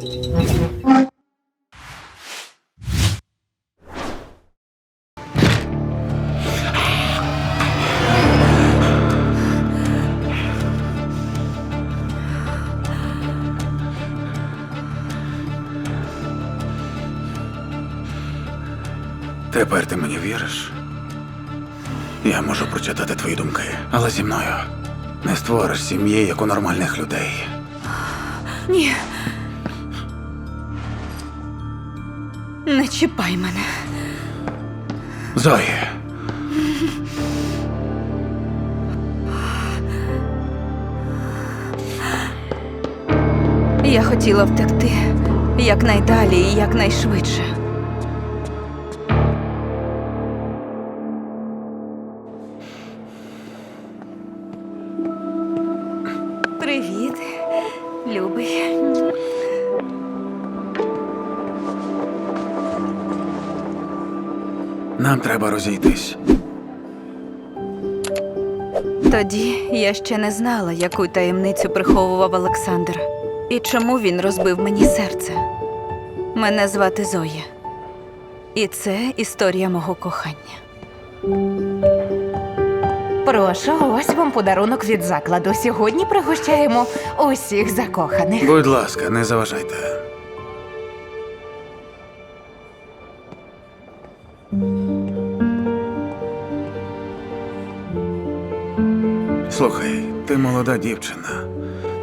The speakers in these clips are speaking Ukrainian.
Тепер ти мені віриш? Я можу прочитати твої думки, але зі мною не створиш сім'ї, як у нормальних людей. Ні. Не чіпай мене. Зоя. Я хотіла втекти якнайдалі і якнайшвидше. Нам треба розійтись. Тоді я ще не знала, яку таємницю приховував Олександр і чому він розбив мені серце. Мене звати Зоя. І це історія мого кохання. Прошу, ось вам подарунок від закладу. Сьогодні пригощаємо усіх закоханих. Будь ласка, не заважайте. Слухай, ти молода дівчина.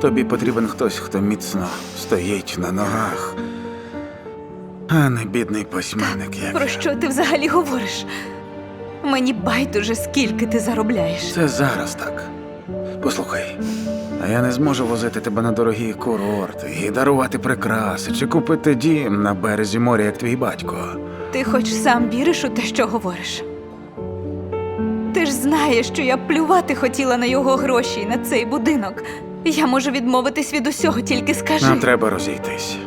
Тобі потрібен хтось, хто міцно стоїть на ногах, а не бідний письменник, як Про я. що ти взагалі говориш? Мені байдуже, скільки ти заробляєш. Це зараз так. Послухай, а я не зможу возити тебе на дорогі курорти і дарувати прикраси чи купити дім на березі моря, як твій батько. Ти хоч сам віриш у те, що говориш. Ти ж знаєш, що я плювати хотіла на його гроші і на цей будинок. Я можу відмовитись від усього, тільки скажи. Нам треба розійтись.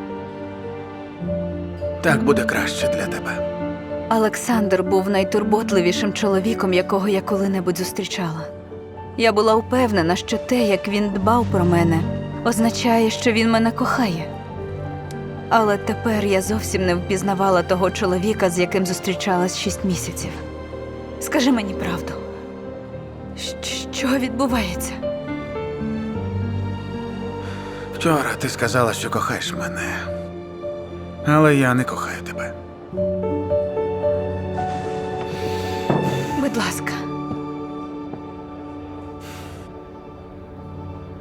Так буде краще для тебе. Олександр був найтурботливішим чоловіком, якого я коли-небудь зустрічала. Я була впевнена, що те, як він дбав про мене, означає, що він мене кохає. Але тепер я зовсім не впізнавала того чоловіка, з яким зустрічалась шість місяців. Скажи мені правду, Щ- що відбувається? Вчора ти сказала, що кохаєш мене. Але я не кохаю тебе. Будь ласка.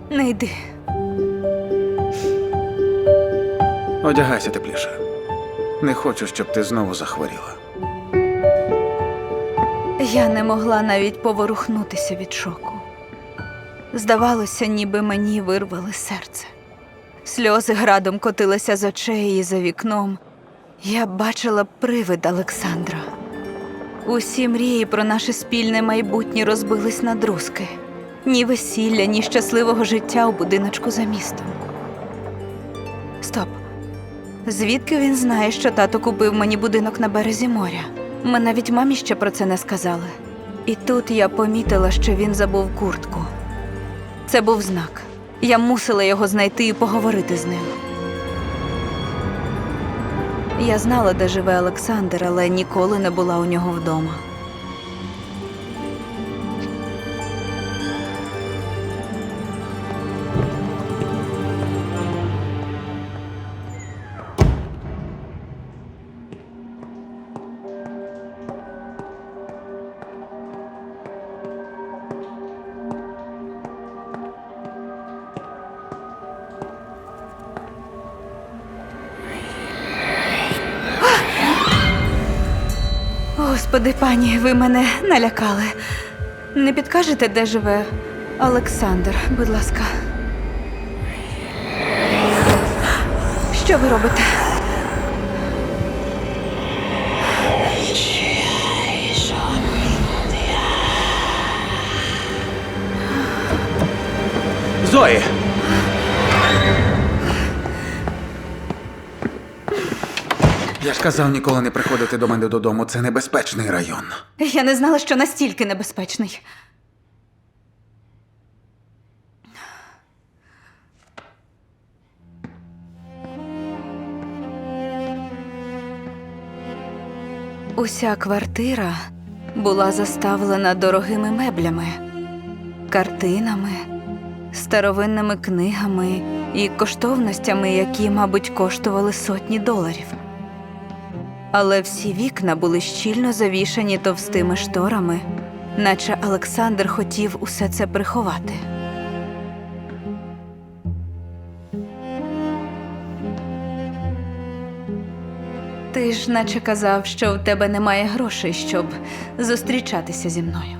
Не йди. Одягайся тепліше. Не хочу, щоб ти знову захворіла. Я не могла навіть поворухнутися від шоку. Здавалося, ніби мені вирвали серце. Сльози градом котилися з очей і за вікном. Я бачила привид Олександра. Усі мрії про наше спільне майбутнє розбились на друзки. Ні весілля, ні щасливого життя у будиночку за містом. Стоп. Звідки він знає, що тато купив мені будинок на березі моря? Ми навіть мамі ще про це не сказали. І тут я помітила, що він забув куртку. Це був знак. Я мусила його знайти і поговорити з ним. Я знала, де живе Олександр, але ніколи не була у нього вдома. Господи, пані, ви мене налякали. Не підкажете, де живе Олександр, будь ласка. Що ви робите? Зої! Я ж казав ніколи не приходити до мене додому. Це небезпечний район. Я не знала, що настільки небезпечний. Уся квартира була заставлена дорогими меблями, картинами, старовинними книгами і коштовностями, які, мабуть, коштували сотні доларів. Але всі вікна були щільно завішані товстими шторами, наче Олександр хотів усе це приховати. Ти ж наче казав, що в тебе немає грошей, щоб зустрічатися зі мною.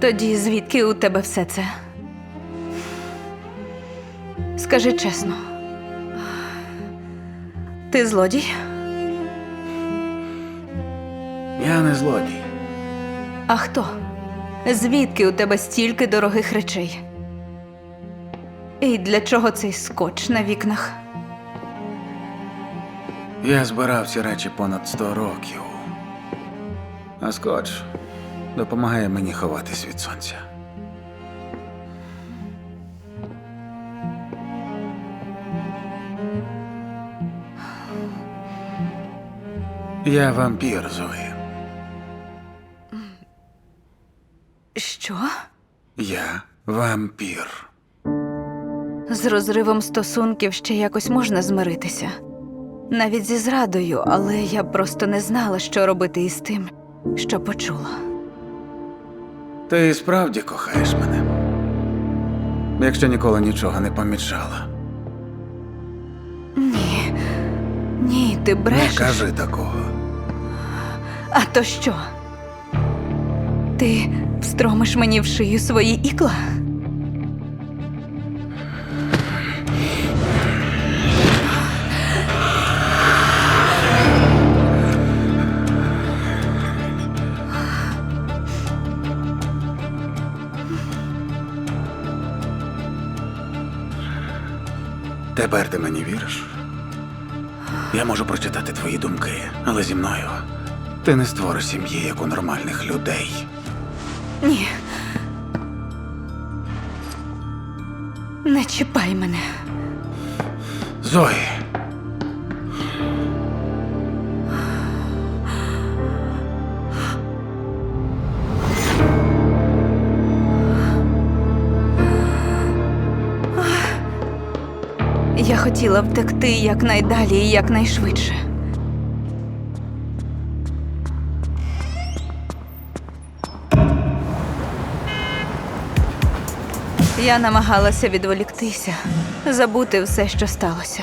Тоді звідки у тебе все це? Скажи чесно. Ти злодій? Я не злодій. А хто? Звідки у тебе стільки дорогих речей? І для чого цей скотч на вікнах? Я збирав ці речі понад 100 років. А скотч допомагає мені ховатись від сонця. Я вампір, Зої. Що? Я вампір. З розривом стосунків ще якось можна змиритися. Навіть зі зрадою, але я просто не знала, що робити із тим, що почула. Ти справді кохаєш мене. Якщо ніколи нічого не помічала. Ні. Ні, ти Не кажи такого. А то що? Ти встромиш мені в шию свої ікла? Тепер ти мені віриш? Я можу прочитати твої думки, але зі мною ти не створиш сім'ї, як у нормальних людей. Ні. Не чіпай мене. Зої. Я хотіла втекти якнайдалі і якнайшвидше. Я намагалася відволіктися, забути все, що сталося.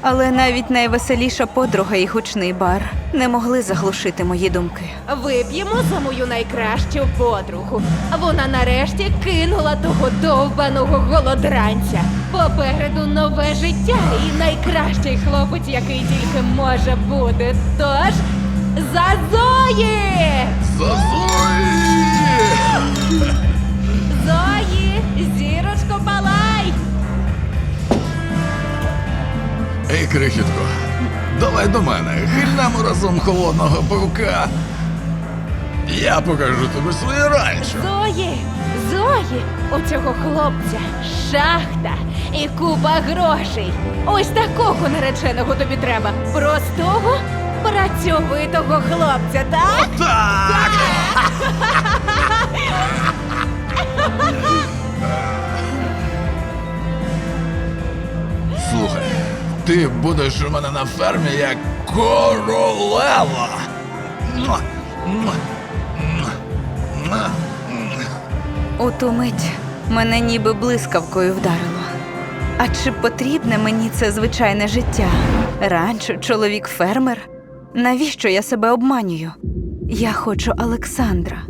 Але навіть найвеселіша подруга і гучний бар не могли заглушити мої думки. Вип'ємо за мою найкращу подругу. Вона нарешті кинула того довбаного голодранця. Попереду нове життя і найкращий хлопець, який тільки може бути. Тож за Зої! Зої, зірочко палай! Ей, крихітко, давай до мене, гильнемо разом холодного павука. Я покажу тобі своє ранчо. Зої, Зої, у цього хлопця шахта і купа грошей. Ось такого нареченого тобі треба. Простого, працьовитого хлопця, так? Так! Слухай, ти будеш у мене на фермі як королева. У ту мить мене ніби блискавкою вдарило. А чи потрібне мені це звичайне життя? Ранчо, чоловік фермер? Навіщо я себе обманюю? Я хочу Олександра.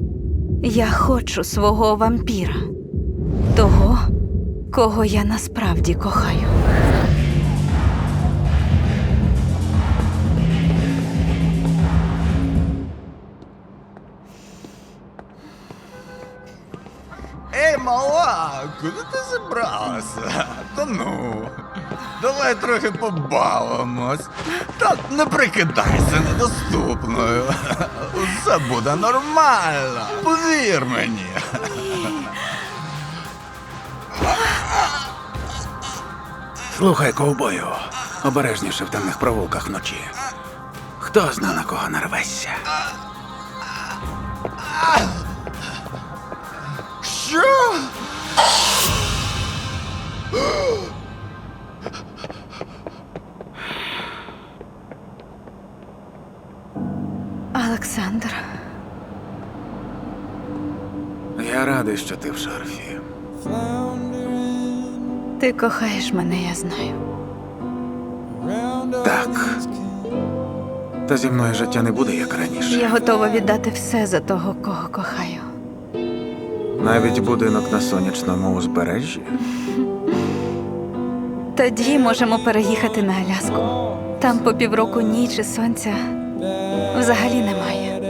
Я хочу свого вампіра. Того, кого я насправді кохаю. Ей, мала, куди ти зібралася? Та ну, давай трохи побавимось. Та не прикидайся недоступною. Все буде нормально. Повір мені. Слухай, ковбою, обережніше в темних провулках вночі. Хто зна на кого нарвешся? Що? Олександр, Я радий, що ти в шарфі. Ти кохаєш мене, я знаю. Так. Та зі мною життя не буде як раніше. Я готова віддати все за того, кого кохаю. Навіть будинок на сонячному узбережжі. Тоді можемо переїхати на Аляску. Там по півроку ніч і сонця взагалі немає.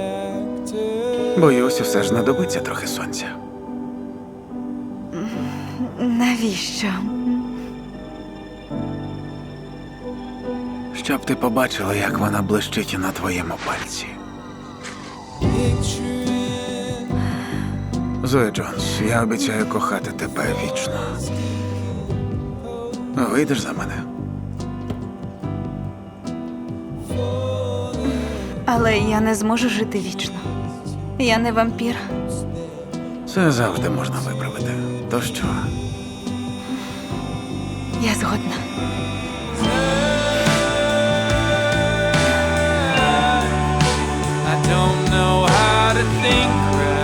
Боюсь, все ж знадобиться трохи сонця. Навіщо? Щоб ти побачила, як вона блищить на твоєму пальці. Зоя Джонс, я обіцяю кохати тебе вічно. Вийдеш за мене? Але я не зможу жити вічно. Я не вампір. Це завжди можна виправити. То що? Я згодна. Don't know how to think right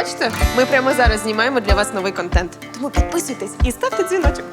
бачите, ми прямо зараз знімаємо для вас новий контент. Тому підписуйтесь і ставте дзвіночок.